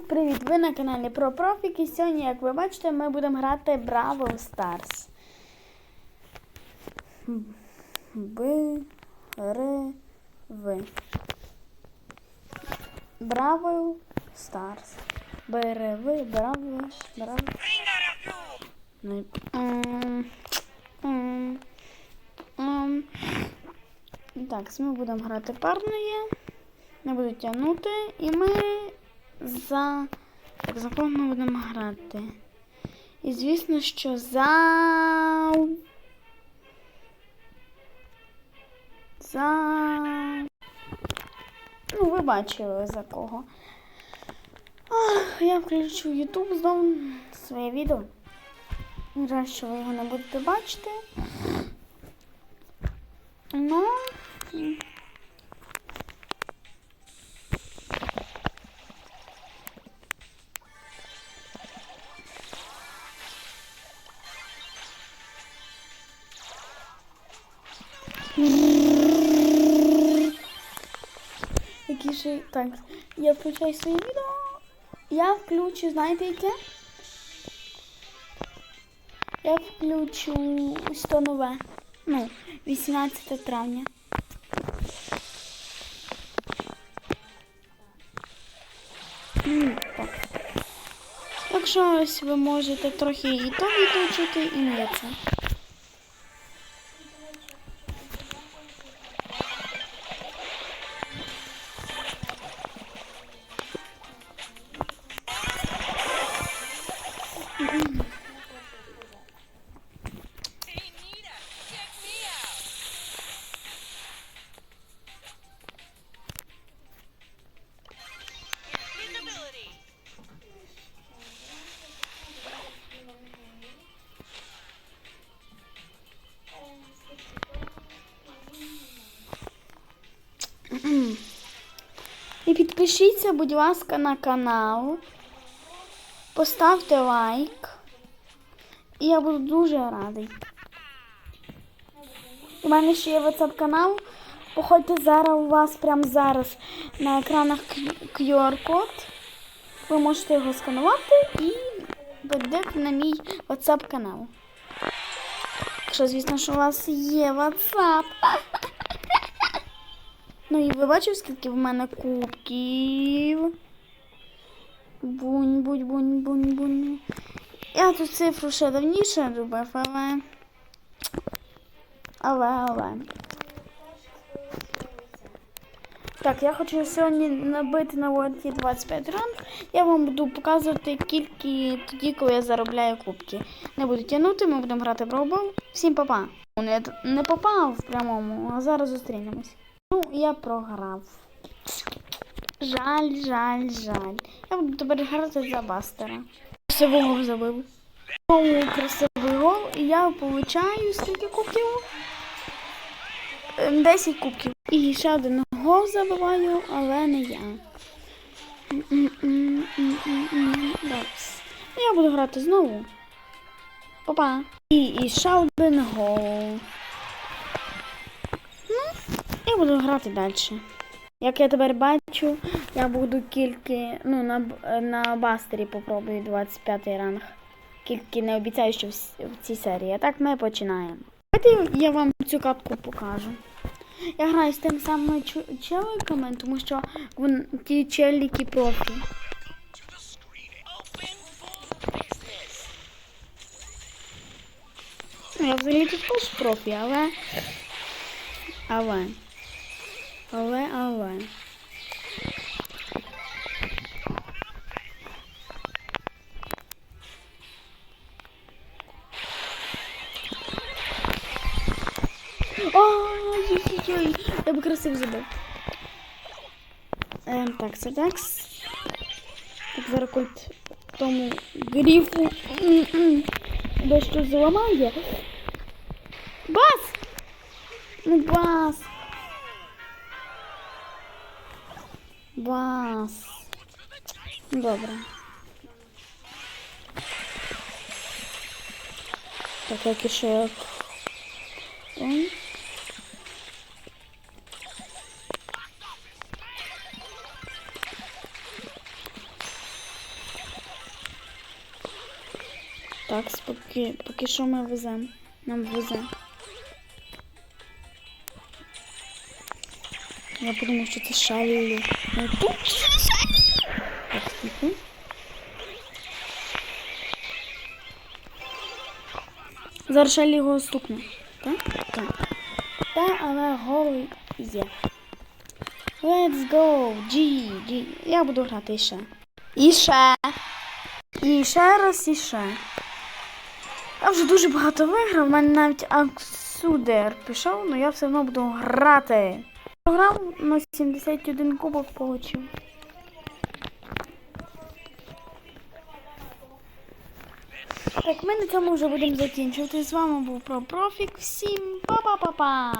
Привіт! Ви на каналі Про Профік і сьогодні, як ви бачите, ми будемо грати Бравл Старс. Б Р В. Бравл Старс. Б Р В. Бравл. Бравл. Ну. Так, ми будемо грати парною. Не буду тягнути. І ми за. Так, за ми будемо грати? І звісно, що за. За. Ну, ви бачили за кого. Ах, я включу YouTube знову своє відео. Жаль, що ви його не будете бачити. Ну. Які ж так, я включаю своє відео. Я включу, знаєте яке? Я включу ось то нове. Ну, 18 травня. Так. Так що ось ви можете трохи і то відключити, і не це. Підпишіться, будь ласка, на канал. Поставте лайк. І я буду дуже радий. У мене ще є WhatsApp канал. Походьте зараз у вас прямо зараз на екранах QR-код. Ви можете його сканувати і перейдете на мій WhatsApp канал. Якщо, звісно, що у вас є WhatsApp. Ну і ви бачите, скільки в мене кубків. Бунь, бунь, бунь, бунь, бунь. Я тут цифру ще давніше робив, але. Але, але. Так, я хочу сьогодні набити на World 25 ранг. Я вам буду показувати тільки тоді, коли я заробляю кубки. Не буду тягнути, ми будемо грати в Brawl. Всім па-па. Не, не попав в прямому, а зараз зустрінемось. Я програв. Жаль, жаль, жаль. Я буду тепер грати за бастера. Красивий гол забив. Знову красивий гол, і я получаю скільки кубків? Ем, 10 кубків. І ще один гол забиваю, але не я. Я буду грати знову. Па-па. І, і ще один гол. Я буду грати далі. Як я тепер бачу, я буду тільки ну, на, на бастері попробую 25 ранг. Тільки не обіцяю, що в, в цій серії. А так ми починаємо. Давайте я вам цю катку покажу. Я граю з тим самими чу- челиками, тому що вон, ті челіки профі. Ну, я взагалі тут теж профі, але. Але. Але, але. Ой-ой-ой, я би красиво забив. Ем, так, це такс. Так, зараз культ тому гріфу. Дещо зламає. Бас! Ну, бас. Бас. Добре. Так, як іще. Он. Так, поки, поки що ми веземо. Нам везе. Я подумав, що це шалі. Ну. Так, тихо. Зараз шалі його стукне. Так? Так. Та, але голий є. Let's go! G, G. Я буду грати ще. І ще. І ще раз, і ще. Я вже дуже багато виграв, у мене навіть Аксудер пішов, але я все одно буду грати. Програв на 71 кубок получив. Так, ми на цьому вже будемо закінчувати. З вами був про профік. Всім па-па-па-па!